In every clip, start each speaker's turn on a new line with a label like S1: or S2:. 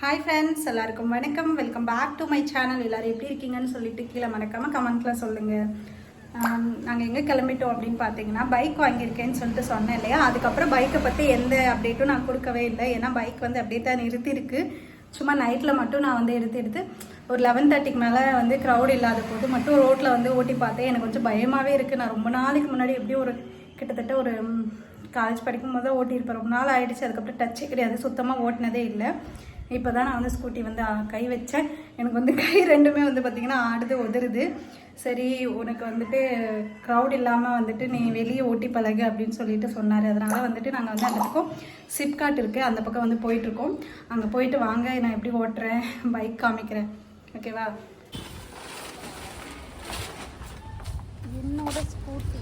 S1: Hi friends எல்லாருக்கும் வணக்கம். Welcome back to my channel எல்லோரும் எப்படி இருக்கீங்கன்னு சொல்லிட்டு கீழே மறக்காமல் கமெண்ட்ல சொல்லுங்கள் நாங்கள் எங்கே கிளம்பிட்டோம் அப்படின்னு பார்த்தீங்கன்னா பைக் வாங்கியிருக்கேன்னு சொல்லிட்டு சொன்னேன் இல்லையா? அதுக்கப்புறம் பைக்கை பற்றி எந்த அப்டேட்டும் நான் கொடுக்கவே இல்லை. ஏன்னா பைக் வந்து அப்படியே தான் நிறுத்தியிருக்கு. சும்மா நைட்டில் மட்டும் நான் வந்து எடுத்து எடுத்து ஒரு லெவன் தேர்ட்டிக்கு மேலே வந்து க்ரௌட் இல்லாத போது மட்டும் ரோட்டில் வந்து ஓட்டி பார்த்தேன். எனக்கு கொஞ்சம் பயமாகவே இருக்குது நான் ரொம்ப நாளைக்கு முன்னாடி எப்படியும் ஒரு கிட்டத்தட்ட ஒரு காலேஜ் படிக்கும் போது தான் ஓட்டியிருப்பேன். ரொம்ப நாள் ஆகிடுச்சு அதுக்கப்புறம் டச்சே கிடையாது. சுத்தமாக ஓட்டினதே இல்லை. இப்போ தான் நான் வந்து ஸ்கூட்டி வந்து கை வச்சேன். எனக்கு வந்து கை ரெண்டுமே வந்து பார்த்திங்கன்னா ஆடுது உதறுது. சரி உனக்கு வந்துட்டு க்ரௌட் இல்லாமல் வந்துட்டு நீ வெளியே ஓட்டி பழகு அப்படின்னு சொல்லிட்டு சொன்னார். அதனால் வந்துட்டு நாங்கள் வந்து அந்த பக்கம் சிப்காட் இருக்குது அந்த பக்கம் வந்து போயிட்டுருக்கோம். அங்கே போயிட்டு வாங்க நான் எப்படி ஓட்டுறேன்? பைக் காமிக்கிறேன். ஓகேவா என்னோட ஸ்கூட்டி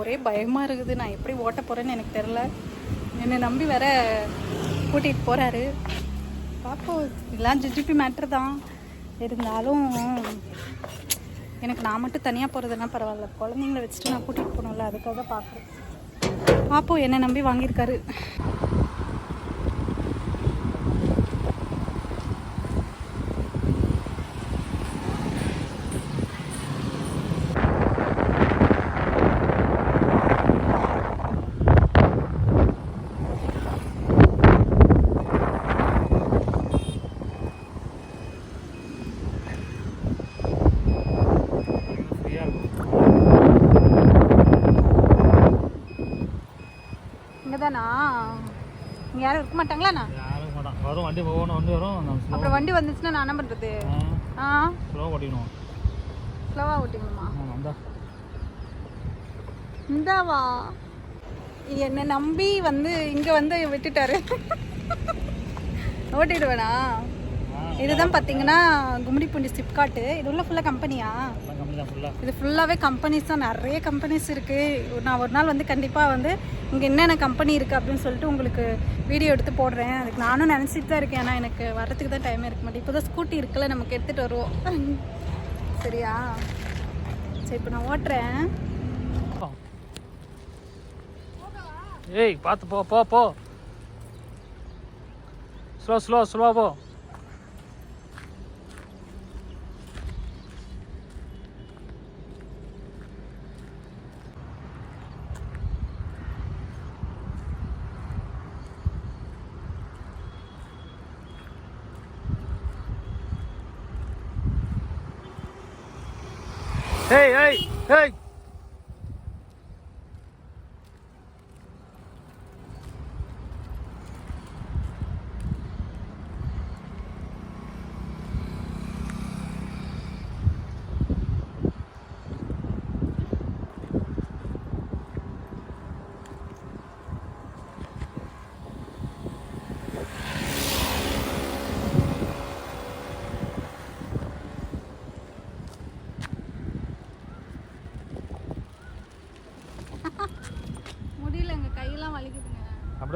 S1: ஒரே பயமாக இருக்குது. நான் எப்படி ஓட்ட போகிறேன்னு எனக்கு தெரில என்னை நம்பி வேற கூட்டிகிட்டு போகிறாரு பார்ப்போம் இதெல்லாம் ஜிஜிபி மேட்ரு தான். இருந்தாலும் எனக்கு நான் மட்டும் தனியாக போகிறதுனா பரவாயில்ல. குழந்தைங்கள வச்சுட்டு நான் கூட்டிகிட்டு போகணும்ல அதுக்காக பார்க்குறேன் பார்ப்போம் என்னை நம்பி வாங்கியிருக்காரு. தானா இங்கே யாரும் இருக்க மாட்டாங்களாண்ணா
S2: வரும் வண்டி ஒவ்வொன்று வண்டி வரும்.
S1: அப்புறம் வண்டி வந்துச்சுன்னா நான் என்ன பண்ணுறது ஆ.
S2: ஸ்லோ ஓட்டிக்கணும்.
S1: ஸ்லோவாக ஓட்டிக்கணுமா? இந்தாவா? என்னை நம்பி வந்து இங்க வந்து விட்டுட்டாரு. ஓட்டிடுவேனா? இதுதான் பார்த்தீங்கன்னா கும்மிடிப்பூண்டி சிப்காட்டு இது உள்ள ஃபுல்லாக கம்பெனியா இது ஃபுல்லாகவே கம்பெனிஸ் தான். நிறைய கம்பெனிஸ் இருக்குது நான் ஒரு நாள் வந்து கண்டிப்பாக வந்து இங்கே என்னென்ன கம்பெனி இருக்குது அப்படின்னு சொல்லிட்டு உங்களுக்கு வீடியோ எடுத்து போடுறேன். அதுக்கு நானும் நினச்சிட்டு தான் இருக்கேன். ஏன்னா எனக்கு வரத்துக்கு தான் டைமே இருக்க மாட்டேன் இப்போ தான் ஸ்கூட்டி இருக்குல்ல நமக்கு எடுத்துகிட்டு வருவோம். சரியா? சரி இப்போ நான் ஓட்டுறேன்.
S2: ஏய் பார்த்து போ போ போ. ஸ்லோ ஸ்லோ ஸ்லோவாக போ. ஏய் ஏய் ஏய்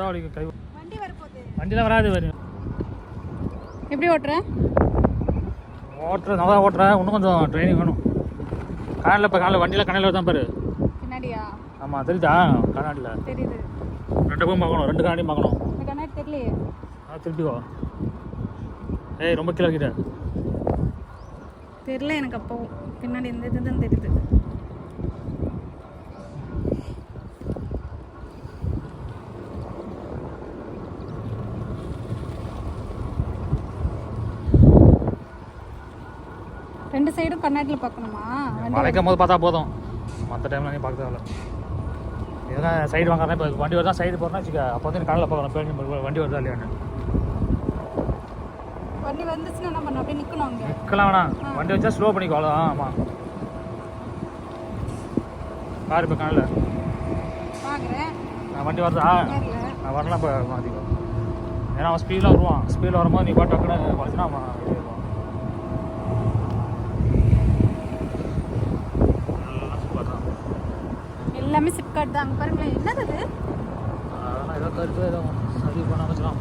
S2: அவளுக்கு கை
S1: வண்டி வரப்போகுது.
S2: வண்டிலாம் வராது வரும்
S1: எப்படி ஓட்டுறேன்
S2: ஓட்டுற நல்லா ஓட்டுறேன் இன்னும் கொஞ்சம் ட்ரைனிங் வேணும். காலையில் இப்போ காலையில் வண்டியில் கண்ணில் தான் பாரு.
S1: பின்னாடியா?
S2: ஆமாம் தெரியுதா? கண்ணாடியில்.
S1: தெரியுது.
S2: ரெண்டு பக்கம் பார்க்கணும் ரெண்டு கண்ணாடியும் பார்க்கணும்.
S1: இந்த கண்ணாடி தெரியலையே.
S2: ஆ திருப்பிக்கோ. ஏய் ரொம்ப கீழே கிட்ட
S1: தெரியல எனக்கு அப்போ பின்னாடி இந்த இதுதான் தெரியுது. ரெண்டு சைடும் கண்ணாடியில் பார்க்கணுமா? வண்டி
S2: மலைக்கும் போது பார்த்தா போதும். மற்ற டைமில் நீ பார்க்க தேவையில்ல எதனா சைடு வாங்குறேன். இப்போ வண்டி வருதா சைடு போகிறேன்னா வச்சுக்க. அப்போ வந்து கடையில் பார்க்கணும். வண்டி வருதா இல்லையான்னு.
S1: வண்டி வந்துச்சுன்னா என்ன பண்ண அப்படியே நிற்கணும் அங்கே.
S2: நிற்கலாம் வேணாம். வண்டி வச்சா ஸ்லோ பண்ணிக்கோ. அவ்வளோ ஆமாம் கார் இப்போ
S1: பார்க்குறேன்.
S2: நான் வண்டி வருதா? நான் வரலாம் இப்போ மாற்றிக்கோ ஏன்னா அவன் ஸ்பீடில் வருவான். ஸ்பீடில் வரும்போது நீ பாட்டு டக்குன்னு வளைச்சுனா அவன் வெளியே வருவான் எல்லாம் super தான்.
S1: எல்லாமே சிப்காட் தான். அங்கே பாருங்களேன் என்னது அது
S2: அதெல்லாம் ஏதோ கருத்து ஏதோ சரி பண்ண வச்சுக்கலாம்.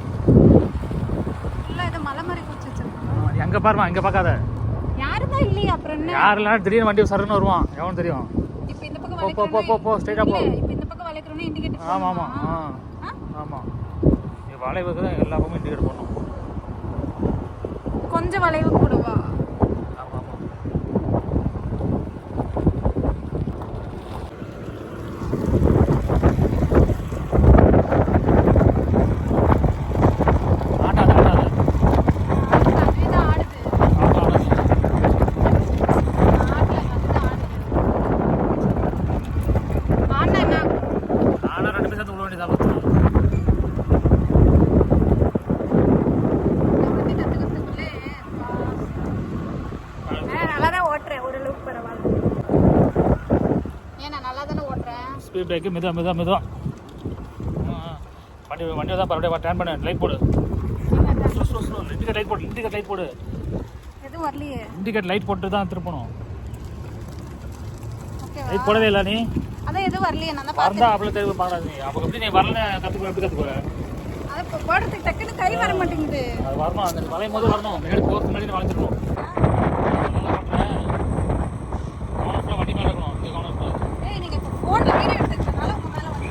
S1: ஃபுல்லாக ஏதோ மலை மாதிரி குச்சி வச்சிருக்காங்க.
S2: எங்கே பாருமா இங்கே பார்க்காத.
S1: யாருமே இல்லையா அப்புறம் என்ன?
S2: யார் இல்லைனா திடீர்னு வண்டி சருன்னு வருவான் எவன் தெரியும்?
S1: இப்போ இந்த பக்கம்
S2: போ, போ, போ, போ, ஆ போ.
S1: இப்போ இந்த பக்கம் வளைக்கிறோம்னா இண்டிகேட்டர்
S2: ஆமாம் ஆமாம் ஆ. ஆமாம் வளைவுக்கு தான் எல்லா பக்கமும் இண்டிகேட் பண்ணணும்.
S1: கொஞ்சம் வளைவு கூடவா you.
S2: ஸ்பீட் பிரேக்கு மெதுவா ஆ, ஆ. வண்டி வண்டி தான் அப்படியே டேன் பண்ண. லைட் போடு. இண்டிகேட் லைட் போடு இண்டிகேட் லைட் போடு.
S1: எதுவும் வரலையே.
S2: இண்டிகேட் லைட் போட்டு தான் திருப்பணும். லைட் போடவே இல்லை நீ.
S1: அதான் எதுவும் வரலையே நான் தான்
S2: வரந்தா அவ்வளோ தெரிவு பார்க்காது நீ. அப்போ எப்படி நீ வரல கற்றுக்க எப்படி
S1: இப்போ போடுறதுக்கு டக்குன்னு கை வர மாட்டேங்குது.
S2: அது வரணும் அந்த வளையும் போது வரணும். முன்னாடி போகிறதுக்கு முன்னாடி வளைஞ்சிடணும் நல்லா ஓட்டுறேன். கவனம் full ஆ வண்டி மேலே இருக்கணும் இங்கே கவனம் இருக்கணும்
S1: ஏய் நீங்கள் இப்போ ஃபோனில் வீடியோ எடுத்துக்கிறதுனால உங்கள் மேலே வந்து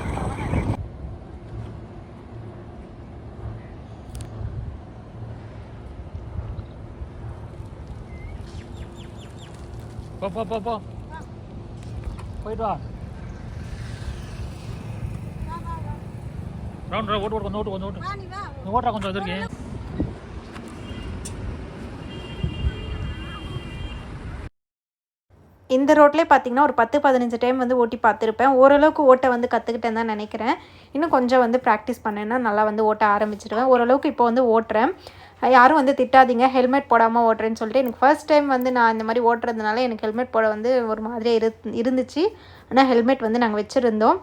S2: போ போ போ போ. போயிட்டு வா. ரவுண்ட் ரவுண்ட் ஓட்டு ஓட்டு கொஞ்சம் ஓட்டு கொஞ்சம் ஓட்டு. ஓட்டுறா கொஞ்சம் வந்திருக்கேன்
S3: இந்த ரோட்லேயே பார்த்தீங்கன்னா ஒரு பத்து பதினஞ்சு டைம் வந்து ஓட்டி பார்த்துருப்பேன். ஓரளவுக்கு ஓட்ட வந்து கற்றுக்கிட்டேன் தான் நினைக்கிறேன். இன்னும் கொஞ்சம் வந்து ப்ராக்டிஸ் பண்ணேன்னா நல்லா வந்து ஓட்ட ஆரம்பிச்சிடுவேன் ஓரளவுக்கு இப்போ வந்து ஓட்டுறேன். யாரும் வந்து திட்டாதீங்க ஹெல்மெட் போடாமல் ஓட்டுறேன்னு சொல்லிட்டு எனக்கு ஃபர்ஸ்ட் டைம் வந்து நான் இந்த மாதிரி ஓட்டுறதுனால எனக்கு ஹெல்மெட் போட வந்து ஒரு மாதிரியாக இரு இருந்துச்சு. ஆனால் ஹெல்மெட் வந்து நாங்கள் வச்சுருந்தோம்.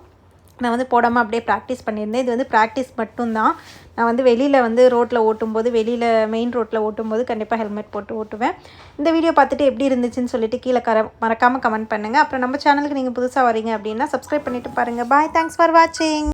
S3: நான் வந்து போடாமல் அப்படியே ப்ராக்டிஸ் பண்ணியிருந்தேன். இது வந்து ப்ராக்டிஸ் மட்டும்தான். நான் வந்து வெளியில் வந்து ரோட்டில் ஓட்டும்போது வெளியில் மெயின் ரோட்டில் ஓட்டும்போது கண்டிப்பாக ஹெல்மெட் போட்டு ஓட்டுவேன். இந்த வீடியோ பார்த்துட்டு எப்படி இருந்துச்சுன்னு சொல்லிட்டு கீழே கர மறக்காமல் கமெண்ட் பண்ணுங்கள் அப்புறம் நம்ம சேனலுக்கு நீங்கள் புதுசாக வரீங்க அப்படின்னா சப்ஸ்கிரைப் பண்ணிட்டு பாருங்கள் பாய் தேங்க்ஸ் ஃபார் வாட்சிங்